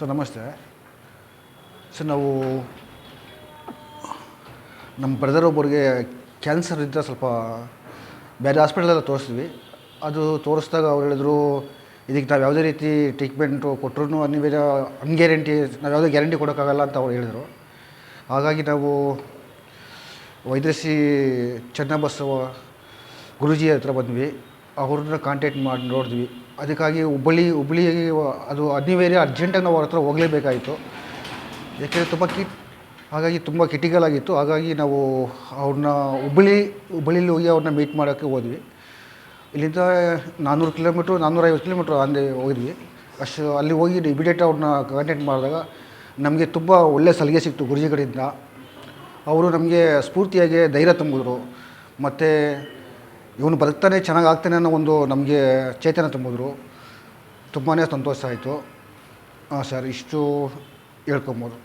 Sir, ನಮಸ್ತೆ. Sir, ನಾವು ನಮ್ಮ ಬ್ರದರ್ ಒಬ್ಬರಿಗೆ ಕ್ಯಾನ್ಸರ್ ಇದ್ದ ಸ್ವಲ್ಪ ಬೇರೆ ಹಾಸ್ಪಿಟಲೆಲ್ಲ ತೋರಿಸಿದ್ವಿ ಅದು ತೋರಿಸಿದಾಗ ಅವ್ರು ಹೇಳಿದ್ರು, ಇದಕ್ಕೆ ನಾವು ಯಾವುದೇ ರೀತಿ ಟ್ರೀಟ್ಮೆಂಟು ಕೊಟ್ಟರು ಅನ್ ಅನ್ಗ್ಯಾರಂಟಿ ನಾವು ಯಾವುದೇ ಗ್ಯಾರಂಟಿ ಕೊಡೋಕ್ಕಾಗಲ್ಲ ಅಂತ ಅವ್ರು ಹೇಳಿದರು. ಹಾಗಾಗಿ ನಾವು ವೈದ್ಯಸಿ ಚೆನ್ನಬಸವ ಗುರೂಜಿ ಹತ್ರ ಬಂದ್ವಿ. ಅವ್ರನ್ನ ಕಾಂಟ್ಯಾಕ್ಟ್ ಮಾಡಿ ನೋಡಿದ್ವಿ. ಅದಕ್ಕಾಗಿ ಹುಬ್ಬಳ್ಳಿ ಹುಬ್ಬಳ್ಳಿ ಅದು ಅನಿವಾರ್ಯ ಅರ್ಜೆಂಟಾಗಿ ನಾವು ಅವ್ರ ಹತ್ರ ಹೋಗಲೇಬೇಕಾಯಿತು. ಯಾಕೆಂದರೆ ತುಂಬ ಕಿಟ್, ಹಾಗಾಗಿ ತುಂಬ ಕ್ರಿಟಿಕಲ್ ಆಗಿತ್ತು. ಹಾಗಾಗಿ ನಾವು ಅವ್ರನ್ನ ಹುಬ್ಬಳ್ಳಿ, ಹುಬ್ಬಳ್ಳಿಲಿ ಹೋಗಿ ಅವ್ರನ್ನ ಮೀಟ್ ಮಾಡೋಕ್ಕೆ ಹೋದ್ವಿ. ಇಲ್ಲಿಂದ ನಾನ್ನೂರು ಕಿಲೋಮೀಟ್ರು ನಾನ್ನೂರೈವತ್ತು ಕಿಲೋಮೀಟ್ರ್ ಅಂದೆ ಹೋಗಿದ್ವಿ. ಅಷ್ಟು ಅಲ್ಲಿ ಹೋಗಿ ಇಮಿಡಿಯೇಟ್ ಅವ್ರನ್ನ ಕಾಂಟ್ಯಾಕ್ಟ್ ಮಾಡಿದಾಗ ನಮಗೆ ತುಂಬ ಒಳ್ಳೆಯ ಸಲಿಗೆ ಸಿಕ್ತು ಗುರುಜಿ ಕಡೆಯಿಂದ ಅವರು ನಮಗೆ ಸ್ಫೂರ್ತಿಯಾಗಿ ಧೈರ್ಯ ತುಂಬಿದ್ರು. ಮತ್ತು ಇವನು ಬದುಕ್ತಾನೆ ಚೆನ್ನಾಗಿ ಆಗ್ತಾನೆ ಅನ್ನೋ ಒಂದು ನಮಗೆ ಚೇತನ ತುಂಬಿದ್ರು. ತುಂಬಾ ಸಂತೋಷ ಆಯಿತು. ಹಾಂ ಸರ್, ಇಷ್ಟು ಹೇಳ್ಕೊಬೋದು.